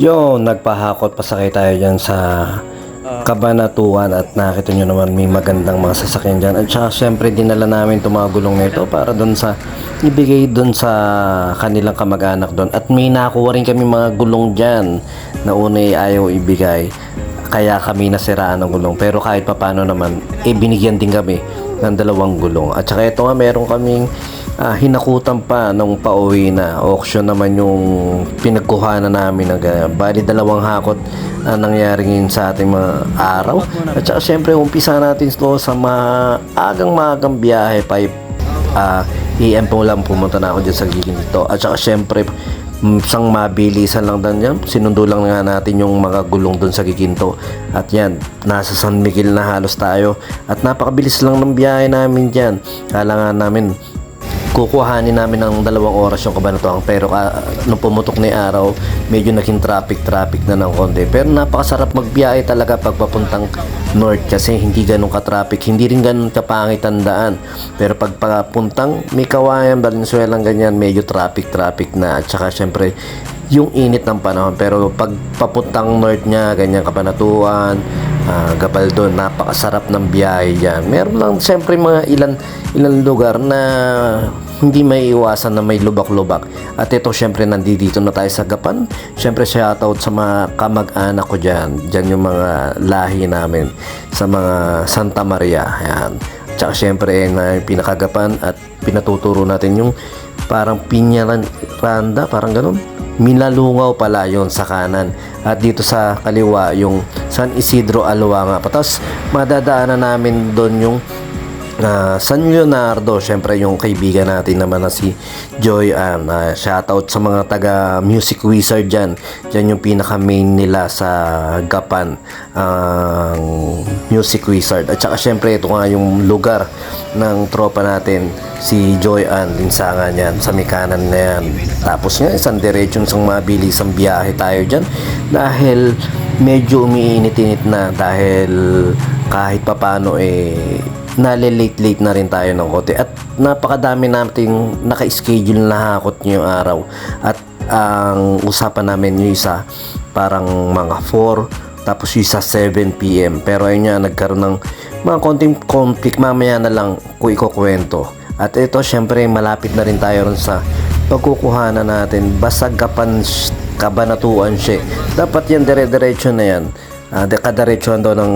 Yo, nagpahakot pasakay tayo dyan sa Kabanatuan at nakita nyo naman may magandang mga sasakyan dyan. At saka syempre dinala namin itong mga gulong na ito para doon sa ibigay doon sa kanilang kamag-anak doon. At may nakuha rin kami mga gulong dyan na una ay ayaw ibigay. Kaya kami nasiraan ng gulong. Pero kahit papano naman, eh binigyan din kami ng dalawang gulong. At saka ito nga meron kaming ah, hinakutan pa nung pauwi na auction naman yung pinagkuhanan namin ng ganyan. Bali dalawang hakot ang nangyari ngayon sa ating mga araw. At saka syempre umpisa natin ito sa maagang maagang biyahe pa uh, EM po lang pumunta na ako dyan sa giging dito. At saka syempre mm, sang mabilisan lang dan yan. Sinundo lang nga natin yung mga gulong doon sa Giginto. At yan, nasa San Miguel na halos tayo. At napakabilis lang ng biyahe namin dyan. Kailangan namin kukuhanin namin ng dalawang oras yung kabanatuang pero uh, nung pumutok na araw medyo naging traffic traffic na ng konti. Pero napakasarap magbiyahe talaga pag papuntang north kasi hindi ganun ka-traffic. Hindi rin ganun kapangit ang daan. Pero pag papuntang may kawayan Valenzuela ganyan medyo traffic traffic na. At saka syempre yung init ng panahon. Pero pag papuntang north niya ganyan kabanatuan uh, Gabaldon napakasarap ng biyahe dyan. Meron lang syempre mga ilan ilang lugar na hindi may iwasan na may lubak-lubak. At ito syempre nandito na tayo sa Gapan. Syempre shoutout sa mga kamag-anak ko dyan. Dyan yung mga lahi namin sa mga Santa Maria. Yan tsaka syempre na pinakagapan at pinatuturo natin yung parang pinyalan randa parang ganun Milalungaw pala yon sa kanan at dito sa kaliwa yung San Isidro Aluanga patas madadaanan namin doon yung uh, San Leonardo syempre yung kaibigan natin naman na si Joy Ann. Uh, shoutout sa mga taga Music Wizard dyan. Dyan yung pinaka main nila sa Gapan ang uh, Music Wizard. At saka syempre ito nga yung lugar ng tropa natin si Joy Ann linsangan yan sa may kanan na yan. Tapos nga isang diretsyon isang mabilis ang biyahe tayo dyan. Dahil medyo umiinit-init na dahil kahit papano eh nalilate-late na rin tayo ng kote at napakadami nating naka-schedule na hakot ngayong araw. At ang usapan namin yung isa parang mga 4 tapos yung isa 7pm pero ayun nga nagkaroon ng mga konting conflict. Mamaya na lang ko ikukwento. At ito syempre malapit na rin tayo rin sa pagkukuhanan natin. Basagapan kabanatuan siya dapat yan dire-diretso na yan uh, kadaretsuhan daw ng,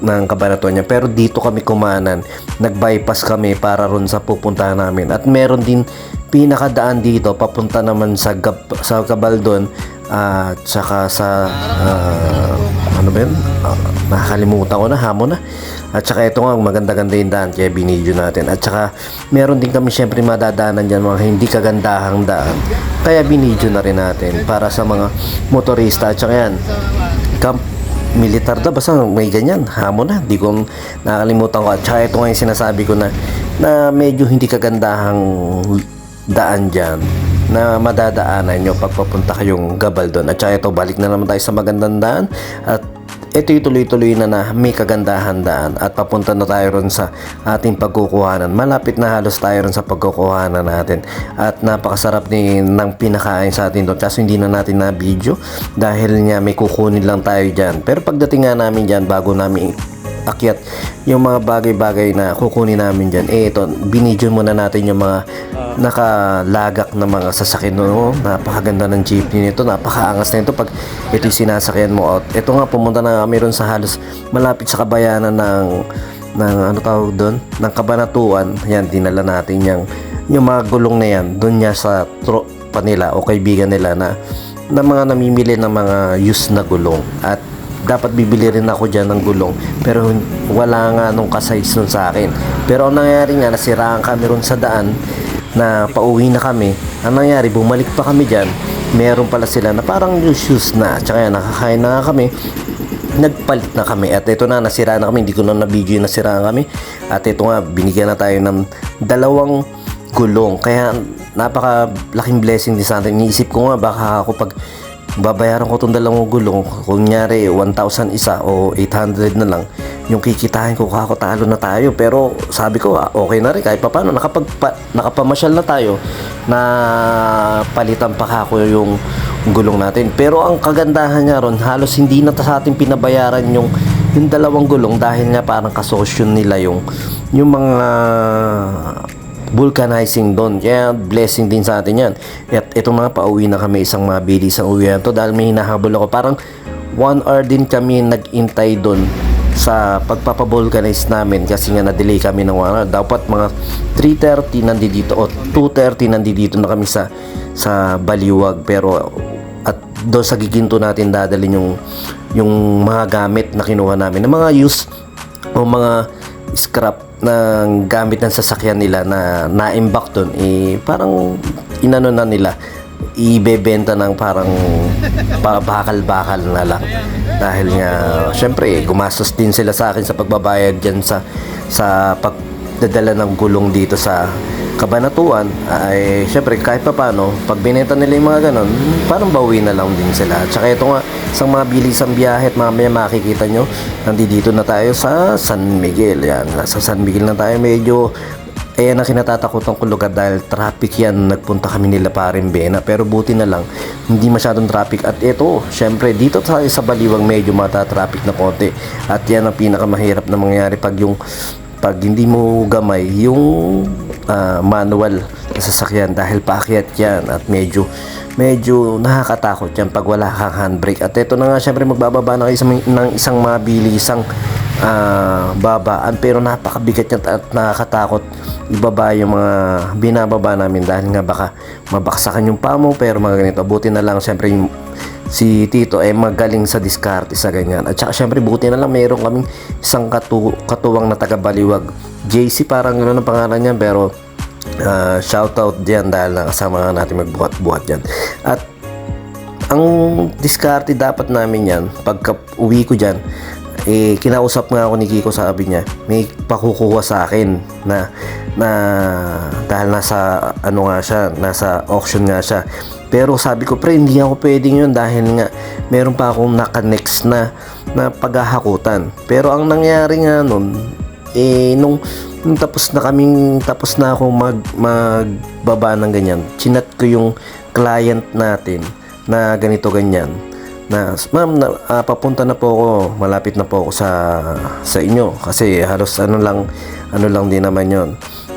ng kabanatuan niya. Pero dito kami kumanan. Nag-bypass kami para ron sa pupuntahan namin. At meron din pinakadaan dito papunta naman sa, Gab, sa Kabaldon at uh, saka sa uh, ano ba yun? Uh, nakakalimutan ko na hamon na. At saka ito nga maganda-ganda yung daan kaya binidyo natin. At saka meron din kami syempre madadaanan dyan mga hindi kagandahang daan. Kaya binidyo na rin natin para sa mga motorista. At saka yan camp militar daw basta may ganyan hamon na. Di ko nakalimutan ko. At saka ito nga yung sinasabi ko na na medyo hindi kagandahang daan dyan na madadaanan nyo pag papunta kayong gabal doon at saka ito balik na naman tayo sa magandang daan. At ito yung tuloy-tuloy na na may kagandahan daan at papunta na tayo ron sa ating pagkukuhanan. Malapit na halos tayo ron sa pagkukuhanan natin. At napakasarap ni ng pinakain sa atin doon. Kaso hindi na natin na video dahil nga may kukunin lang tayo dyan. Pero pagdating nga namin dyan bago namin akyat yung mga bagay-bagay na kukunin namin dyan. Eh ito binidyo muna natin yung mga nakalagak na mga sasakyan no? Napakaganda ng jeepney nito napakaangas na ito pag ito yung sinasakyan mo. Out ito nga pumunta na kami ron sa halos malapit sa kabayanan ng ng ano tawag doon? Ng kabanatuan. Yan dinala natin yung yung mga gulong na yan doon niya sa tropa nila o kaibigan nila na na mga namimili ng mga used na gulong. At dapat bibili rin ako dyan ng gulong. Pero wala nga nung kasize nun sa akin. Pero ang nangyari nga nasiraan kami ron sa daan na pauwi na kami. Ang nangyari bumalik pa kami dyan. Meron pala sila na parang new shoes na tsaka yan nakakain na kami. Nagpalit na kami. At ito na nasira na kami. Hindi ko na na video yung nasiraan kami. At ito nga binigyan na tayo ng dalawang gulong. Kaya napaka laking blessing din sa atin. Iniisip ko nga baka ako pag babayaran ko itong dalawang gulong kunyari 1,000 isa o 800 na lang. Yung kikitain ko kako talo na tayo. Pero sabi ko ah, okay na rin. Kahit pa paano nakapag, nakapamasyal na tayo. Na palitan pa kako yung gulong natin. Pero ang kagandahan niya ron, halos hindi na sa ating pinabayaran yung yung dalawang gulong dahil nga parang kasosyon nila yung yung mga vulcanizing doon. Kaya blessing din sa atin yan. At ito nga, pauwi na kami isang mabilis ang uwian to dahil may hinahabol ako. Parang one hour din kami nag-intay doon sa pagpapavulcanize namin kasi nga na-delay kami ng one hour. Dapat mga 3.30 nandito o 2.30 nandito na kami sa sa Baliwag pero at doon sa giginto natin dadalhin yung yung mga gamit na kinuha namin ng mga use o mga scrap ng gamit ng sasakyan nila na na-imbak doon eh parang inano na nila ibebenta ng parang pa- bakal-bakal na lang. Dahil nga syempre gumastos din sila sa akin sa pagbabayad diyan sa sa pagdadala ng gulong dito sa kabanatuan ay syempre kahit pa paano pag binenta nila yung mga ganon parang bawi na lang din sila at saka ito nga isang mabilisang biyahe at mamaya makikita nyo nandito na tayo sa San Miguel yan nasa San Miguel na tayo medyo Ayan ang kinatatakutan ko lugar dahil traffic yan. Nagpunta kami nila parin Bena. Pero buti na lang, hindi masyadong traffic. At ito, syempre, dito tayo sa Baliwang medyo mata-traffic na konti. At yan ang pinakamahirap na mangyayari pag yung pag hindi mo gamay yung ah, manual na sasakyan dahil paakyat yan at medyo medyo nakakatakot yan pag wala kang handbrake. At ito na nga syempre magbababa na kayo sa- ng isang mabilisang ah, babaan pero napakabigat niya at nakakatakot ibaba yung mga binababa namin dahil nga baka mabaksakan yung pamo pero mga ganito buti na lang syempre yung si Tito ay magaling sa diskarte sa ganyan. At saka syempre buti na lang meron kaming isang katu katuwang na taga Baliwag JC parang gano'n ang pangalan niya pero ah, shoutout diyan dahil nakasama nga natin magbuhat-buhat diyan at ang diskarte dapat namin yan pagka uwi ko dyan eh kinausap nga ako ni Kiko sabi niya may pakukuha sa akin na na dahil nasa ano nga siya nasa auction nga siya. Pero sabi ko pre hindi ako pwedeng yun dahil nga meron pa akong naka-next na na paghahakutan. Pero ang nangyari nga nun eh nung, nung tapos na kaming tapos na ako mag magbaba ng ganyan chinat ko yung client natin na ganito ganyan na ma'am na, ah, papunta na po ako. Malapit na po ako sa sa inyo. Kasi halos ano lang ano lang din naman yon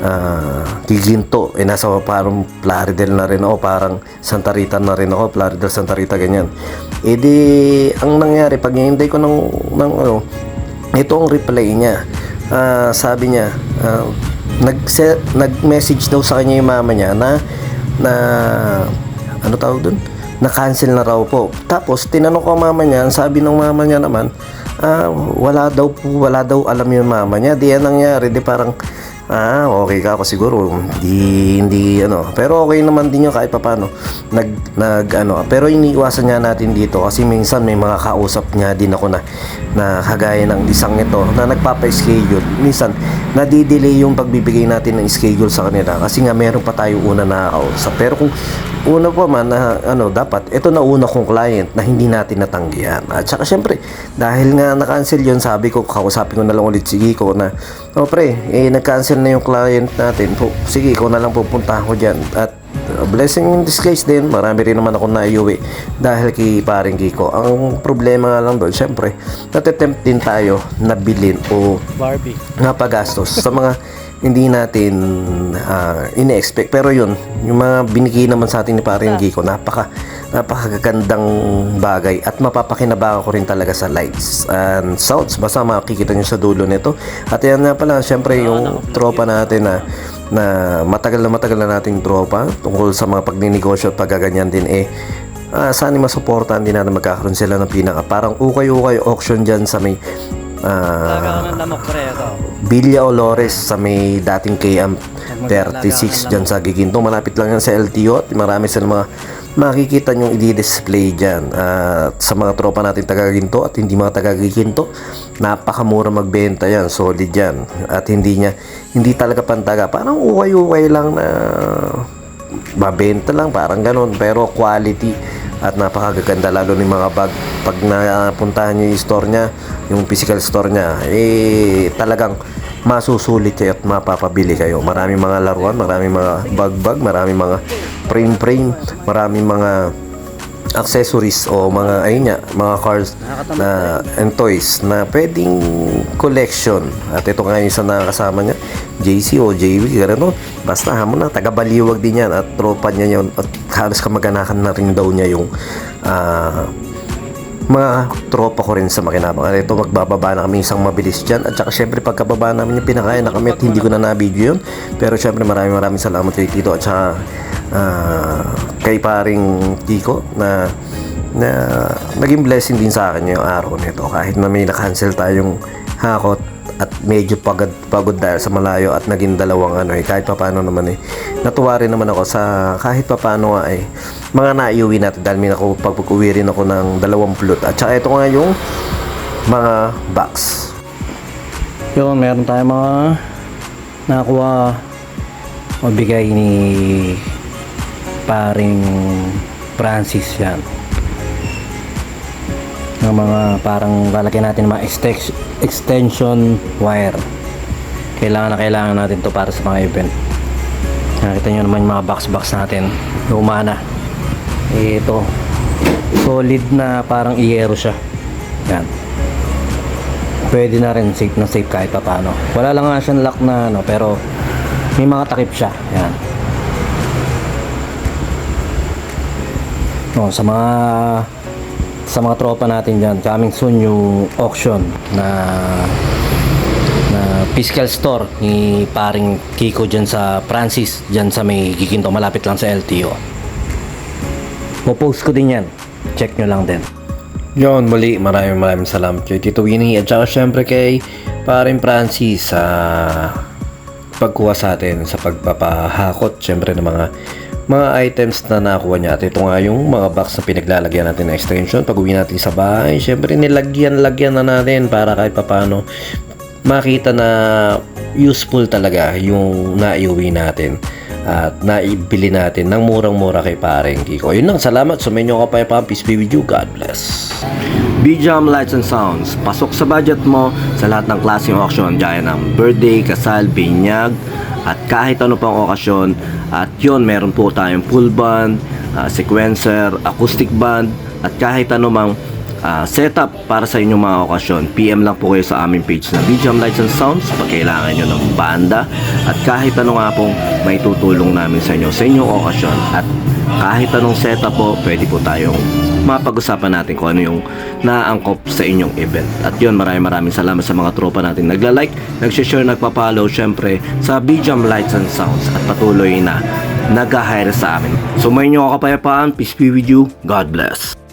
ah giginto. Eh nasa parang Plaridel na rin ako. Parang Santa Rita na rin ako. Plaridel Santa Rita ganyan. Eh ang nangyari pag hinintay ko ng, ng ano ito ang reply niya. Ah, sabi niya ah, nag nag-message daw sa kanya yung mama niya na na ano tawag dun na-cancel na raw po. Tapos, tinanong ko mama niya, sabi ng mama niya naman, ah, wala daw po, wala daw alam yung mama niya. Di yan nangyari, di parang, ah, okay ka ako siguro, hindi, hindi, ano. Pero okay naman din yun kahit papano. Nag, nag, ano, pero iniiwasan niya natin dito kasi minsan may mga kausap niya din ako na, na kagaya ng isang ito na nagpapa-schedule. Minsan, nadidelay yung pagbibigay natin ng schedule sa kanila kasi nga meron pa tayo una na kausap. Pero kung una pa man na ano dapat ito na una kong client na hindi natin natanggihan. At saka syempre dahil nga na-cancel yun sabi ko kausapin ko na lang ulit si Kiko na oh pre eh nag-cancel na yung client natin. Po, sige ikaw na lang pupuntahan ko dyan. At uh, blessing in disguise din marami rin naman ako naiuwi dahil kay paring Kiko. Ang problema nga lang doon syempre natitempt din tayo na bilhin o Barbie. napagastos sa mga hindi natin ah, ine-expect. Pero yun yung mga binigay naman sa atin ni Paring Giko napaka napakagandang bagay at mapapakinabangan ko rin talaga sa lights and sounds. Basta makikita nyo sa dulo nito. At yan nga pala syempre yung tropa natin na na matagal na matagal na nating tropa tungkol sa mga pagninegosyo at paggaganyan din eh Ah, sana masuportahan din natin magkakaroon sila ng pinaka parang ukay-ukay auction dyan sa may ito. Villa Olores sa may dating KM 36 dyan sa Giginto. Malapit lang yan sa LTO at marami sa mga makikita nyong i-display dyan. At sa mga tropa natin taga Giginto at hindi mga taga Giginto, napakamura magbenta yan. Solid yan. At hindi niya, hindi talaga pantaga. Parang ukay-ukay lang na mabenta lang parang ganun pero quality at napakaganda lalo ng mga bag pag napuntahan niyo yung store niya yung physical store niya eh talagang masusulit kayo at mapapabili kayo. Maraming mga laruan, maraming mga bag-bag, maraming mga frame-frame, maraming mga accessories o mga ayun nga, mga cars na and toys na pwedeng collection. At ito nga yung isa na kasama niya, JC o JV, gano'n. Basta hamon na, taga-baliwag din yan at tropa niya yun at halos kamag-anakan na rin daw niya yung ah, mga tropa ko rin sa makinabang. At ito, magbababa na kami isang mabilis dyan. At saka syempre, pagkababa namin yung pinakain na kami at hindi ko na na-video yun. Pero syempre, maraming maraming salamat kay Tito at saka ah, kay paring Kiko na na naging blessing din sa akin yung araw nito kahit na may na-cancel tayong hakot at medyo pagod, pagod dahil sa malayo at naging dalawang ano eh kahit pa paano naman eh. Natuwa rin naman ako sa kahit pa paano nga eh mga naiuwi natin dahil may ako pag-uwi rin ako ng dalawang plot at saka ito nga yung mga box. Yun meron tayong mga nakakuha o bigay ni paring Francis yan ng mga parang lalagyan natin mga extension wire. Kailangan na kailangan natin to para sa mga event. Nakita nyo naman yung mga box box natin. Luma na. Ito. Solid na parang iyero siya. Yan. Pwede na rin safe na safe kahit pa wala lang nga siyang lock na ano pero may mga takip siya. Yan. Oh, sa mga sa mga tropa natin dyan. Coming soon yung auction na na fiscal store ni paring Kiko dyan sa Francis dyan sa may Giginto malapit lang sa LTO popost ko din yan. Check nyo lang din. Yon, muli maraming maraming salamat kay Tito Winnie at saka syempre kay paring Francis sa pagkuha sa atin sa pagpapahakot syempre ng mga mga items na nakuha niya at ito nga yung mga box na pinaglalagyan natin na extension pag uwi natin sa bahay syempre nilagyan-lagyan na natin para kahit papano makita na useful talaga yung naiuwi natin at naibili natin ng murang-mura kay pareng Kiko. Yun lang, salamat. Sumenyo ka pa yung with you. God bless. BJAM Lights and Sounds. Pasok sa budget mo sa lahat ng klaseng auction. Gaya ng birthday, kasal, binyag, at kahit ano pang okasyon. At yun, meron po tayong full band, ah, sequencer, acoustic band, at kahit ano mang ah, setup para sa inyong mga okasyon. PM lang po kayo sa aming page na BGM Lights and Sounds pag kailangan nyo ng banda at kahit ano nga pong may tutulong namin sa inyo sa inyong okasyon at kahit anong setup po pwede po tayong mapag-usapan natin kung ano yung naangkop sa inyong event. At yun, maraming maraming salamat sa mga tropa natin nagla-like, nag-share, nagpa-follow syempre sa BGM Lights and Sounds at patuloy na nag-hire sa amin. So may nyo kapayapaan, peace be with you, God bless.